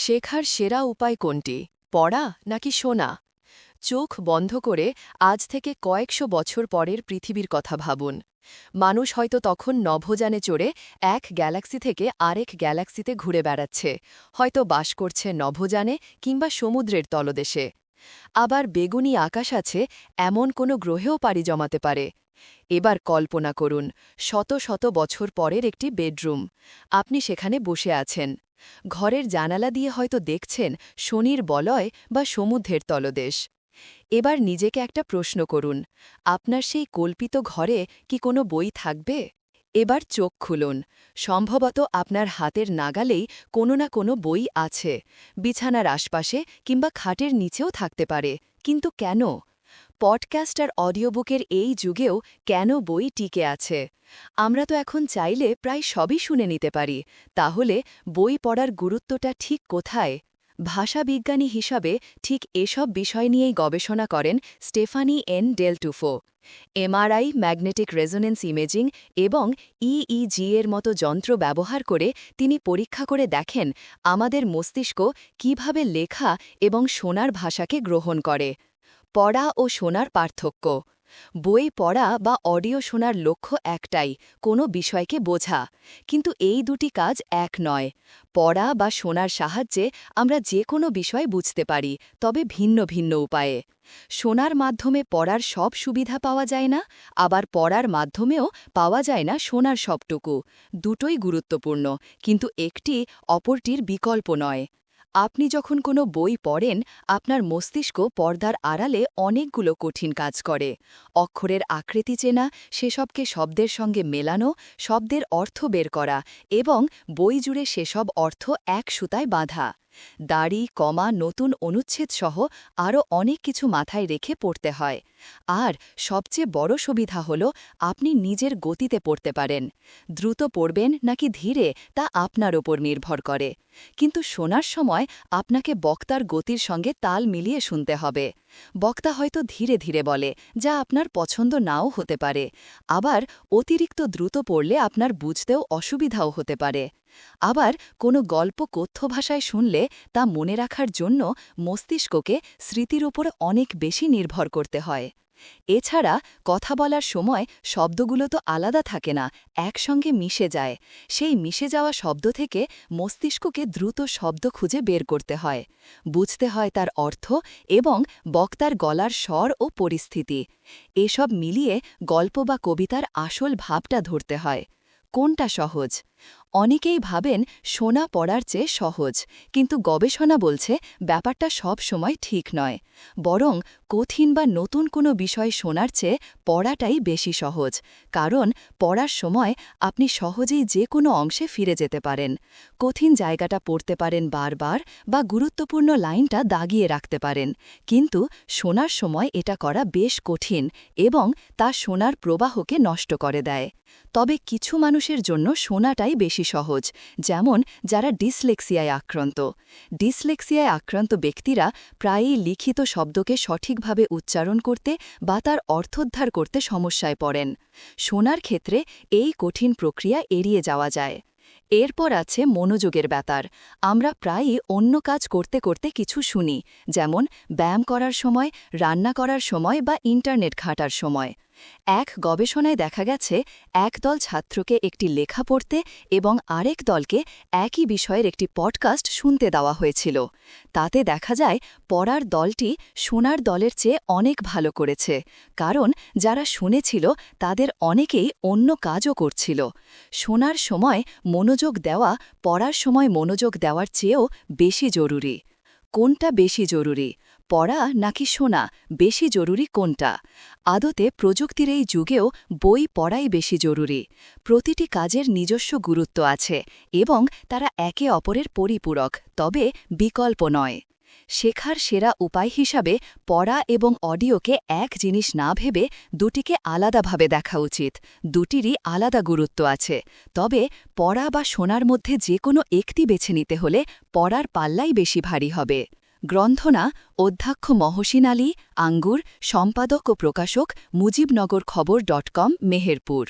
শেখার সেরা উপায় কোনটি? পড়া নাকি শোনা? চোখ বন্ধ করে আজ থেকে কয়েকশো বছর পরের পৃথিবীর কথা ভাবুন। মানুষ হয়তো তখন নভোযানে চড়ে এক গ্যালাক্সি থেকে আরেক গ্যালাক্সিতে ঘুরে বেড়াচ্ছে। হয়তো বাস করছে নভোযানে কিংবা সমুদ্রের তলদেশে। আবার বেগুনি আকাশ আছে, এমন কোনো গ্রহেও পাড়ি জমাতে পারে। এবার কল্পনা করুন, শত শত বছর পরের একটি বেডরুম। আপনি সেখানে বসে আছেন। ঘরের জানালা দিয়ে হয়তো দেখছেন শনির বলয় বা সমুদ্রের তলদেশ। এবার নিজেকে একটা প্রশ্ন করুন, আপনার সেই কল্পিত ঘরে কি কোনো বই থাকবে? এবার চোখ খুলুন, সম্ভবত আপনার হাতের নাগালেই কোনো না কোনো বই আছে, বিছানার আশপাশে কিংবা খাটের নিচেও থাকতে পারে, কিন্তু কেন? পডকাস্ট আর অডিওবুকের এই যুগেও কেন বই টিকে আছে? আমরা তো এখন চাইলে প্রায় সবই শুনে নিতে পারি। তাহলে বই পড়ার গুরুত্বটা ঠিক কোথায়? ভাষাবিজ্ঞানী হিসাবে ঠিক এসব বিষয় নিয়েই গবেষণা করেন Stephanie N DelTufo. MRI, magnetic resonance imaging এবং ইইজি এর মতো যন্ত্র ব্যবহার করে তিনি পরীক্ষা করে দেখেন আমাদের মস্তিষ্ক কীভাবে লেখা এবং শোনার ভাষাকে গ্রহণ করে। পড়া ও শোনার পার্থক্য। বই পড়া বা অডিও শোনার লক্ষ্য একটাই, কোনো বিষয়কে বোঝা। কিন্তু এই দুটি কাজ এক নয়। পড়া বা শোনার সাহায্যে আমরা যে কোনো বিষয় বুঝতে পারি, তবে ভিন্ন ভিন্ন উপায়ে। শোনার মাধ্যমে পড়ার সব সুবিধা পাওয়া যায় না, আবার পড়ার মাধ্যমেও পাওয়া যায় না শোনার সবটুকু। দুটোই গুরুত্বপূর্ণ, কিন্তু একটি অপরটির বিকল্প নয়। আপনি যখন কোনো বই পড়েন, আপনার মস্তিষ্ক পর্দার আড়ালে অনেকগুলো কঠিন কাজ করে। অক্ষরের আকৃতি চেনা, সেসবকে শব্দের সঙ্গে মেলানো, শব্দের অর্থ বের করা এবং বই জুড়ে সেসব অর্থ এক সুতায় বাঁধা। দাড়ি, কমা, নতুন অনুচ্ছেদ সহ আরও অনেক কিছু মাথায় রেখে পড়তে হয়। আর সবচেয়ে বড় সুবিধা হল আপনি নিজের গতিতে পড়তে পারেন। দ্রুত পড়বেন নাকি ধীরে তা আপনার ওপর নির্ভর করে। কিন্তু শোনার সময় আপনাকে বক্তার গতির সঙ্গে তাল মিলিয়ে শুনতে হবে। বক্তা হয়তো ধীরে ধীরে বলে, যা আপনার পছন্দ নাও হতে পারে। আবার অতিরিক্ত দ্রুত পড়লে আপনার বুঝতেও অসুবিধাও হতে পারে। আবার কোনো গল্প কথ্য ভাষায় শুনলে তা মনে রাখার জন্য মস্তিষ্ককে স্মৃতির ওপর অনেক বেশি নির্ভর করতে হয়। এছাড়া কথা বলার সময় শব্দগুলো তো আলাদা থাকে না, একসঙ্গে মিশে যায়। সেই মিশে যাওয়া শব্দ থেকে মস্তিষ্ককে দ্রুত শব্দ খুঁজে বের করতে হয়। বুঝতে হয় তার অর্থ এবং বক্তার গলার স্বর ও পরিস্থিতি। এসব মিলিয়ে গল্প বা কবিতার আসল ভাবটা ধরতে হয়। কোনটা সহজ? অনেকেই ভাবেন সোনা পড়ার চেয়ে সহজ, কিন্তু গবেষণা বলছে ব্যাপারটা সব সময় ঠিক নয়। বরং কঠিন বা নতুন কোনো বিষয় শোনার চেয়ে পড়াটাই বেশি সহজ, কারণ পড়ার সময় আপনি সহজেই যে কোনো অংশে ফিরে যেতে পারেন। কঠিন জায়গাটা পড়তে পারেন বারবার বা গুরুত্বপূর্ণ লাইনটা দাগিয়ে রাখতে পারেন, কিন্তু শোনার সময় এটা করা বেশ কঠিন এবং তা শোনার প্রবাহকে নষ্ট করে দেয়। তবে কিছু মানুষের জন্য শোনাটাই বেশি সহজ, যেমন যারা ডিসলেক্সিয়ায় আক্রান্ত। ডিসলেক্সিয়ায় আক্রান্ত ব্যক্তিরা প্রায়ই লিখিত শব্দকে সঠিকভাবে উচ্চারণ করতে বা তার অর্থোদ্ধার করতে সমস্যায় পড়েন। শোনার ক্ষেত্রে এই কঠিন প্রক্রিয়া এড়িয়ে যাওয়া যায়। এরপর আছে মনোযোগের ব্যাপার। আমরা প্রায়ই অন্য কাজ করতে করতে কিছু শুনি, যেমন ব্যায়াম করার সময়, রান্না করার সময় বা ইন্টারনেট ঘাটার সময়। এক গবেষণায় দেখা গেছে এক দল ছাত্রকে একটি লেখা পড়তে এবং আরেক দলকে একই বিষয়ের একটি পডকাস্ট শুনতে দেওয়া হয়েছিল। তাতে দেখা যায়, পড়ার দলটি শোনার দলের চেয়ে অনেক ভালো করেছে, কারণ যারা শুনেছিল তাদের অনেকেই অন্য কাজও করছিল। শোনার সময় মনোযোগ দেওয়া, পড়ার সময় মনোযোগ দেওয়ার চেয়েও বেশি জরুরি। কোনটা বেশি জরুরি, পড়া নাকি শোনা, বেশি জরুরি কোনটা? আদতে প্রযুক্তির এই যুগেও বই পড়াই বেশি জরুরি। প্রতিটি কাজের নিজস্ব গুরুত্ব আছে এবং তারা একে অপরের পরিপূরক, তবে বিকল্প নয়। শেখার সেরা উপায় হিসাবে পড়া এবং অডিওকে এক জিনিস না ভেবে দুটিকে আলাদাভাবে দেখা উচিত। দুটিরই আলাদা গুরুত্ব আছে। তবে পড়া বা শোনার মধ্যে যে কোনো একটি বেছে নিতে হলে পড়ার পাল্লাই বেশি ভারী হবে। গ্রন্থনা, অধ্যক্ষ মহসিন আলী, আঙ্গুর, সম্পাদক ও প্রকাশক মুজিবনগর খবর ডট কম, মেহেরপুর।